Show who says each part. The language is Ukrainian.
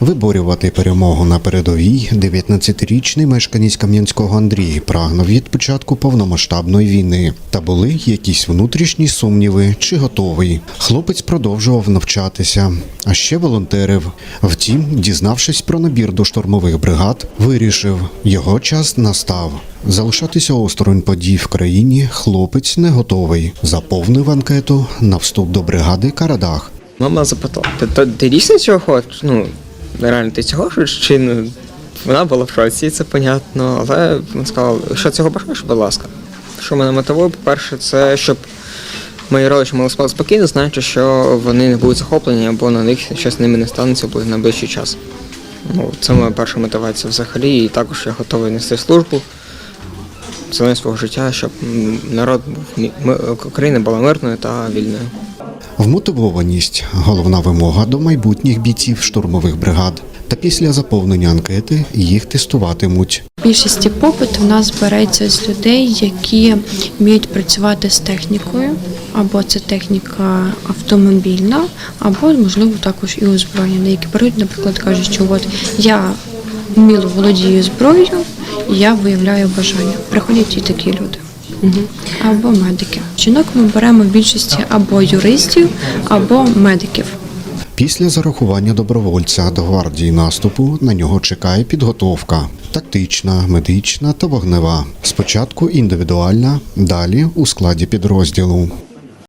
Speaker 1: Виборювати перемогу на передовій 19-річний мешканець Кам'янського Андрій прагнув від початку повномасштабної війни. Та були якісь внутрішні сумніви, чи готовий. Хлопець продовжував навчатися, а ще волонтерив. Втім, дізнавшись про набір до штурмових бригад, вирішив, його час настав. Залишатися осторонь подій в країні хлопець не готовий. Заповнив анкету на вступ до бригади Карадах.
Speaker 2: Мама запитала, ти, ти, дійсно цього хочеш? Ну, реально ти цього хочеш? Чи ну, вона була в шоці, це понятно, але вона сказала, що цього бажаєш, будь ласка. Що мене мотивує, по-перше, це щоб мої родичі могли спати спокійно, знаючи, що вони не будуть захоплені або на них щось ними не станеться в найближчий час. Ну, це моя перша мотивація взагалі, і також я готовий нести службу цілення свого життя, щоб народ був Україна була мирною та вільною.
Speaker 1: Вмотивованість головна вимога до майбутніх бійців штурмових бригад. Та після заповнення анкети їх тестуватимуть.
Speaker 3: Більшості попит у нас береться з людей, які вміють працювати з технікою, або це техніка автомобільна, або можливо також і озброєння, які беруть, наприклад, кажуть, що от я вміло володію зброєю, я виявляю бажання. Приходять і такі люди. Або медики. Жінок ми беремо в більшості або юристів, або медиків.
Speaker 1: Після зарахування добровольця до гвардії наступу на нього чекає підготовка тактична, медична та вогнева. Спочатку індивідуальна, далі у складі підрозділу.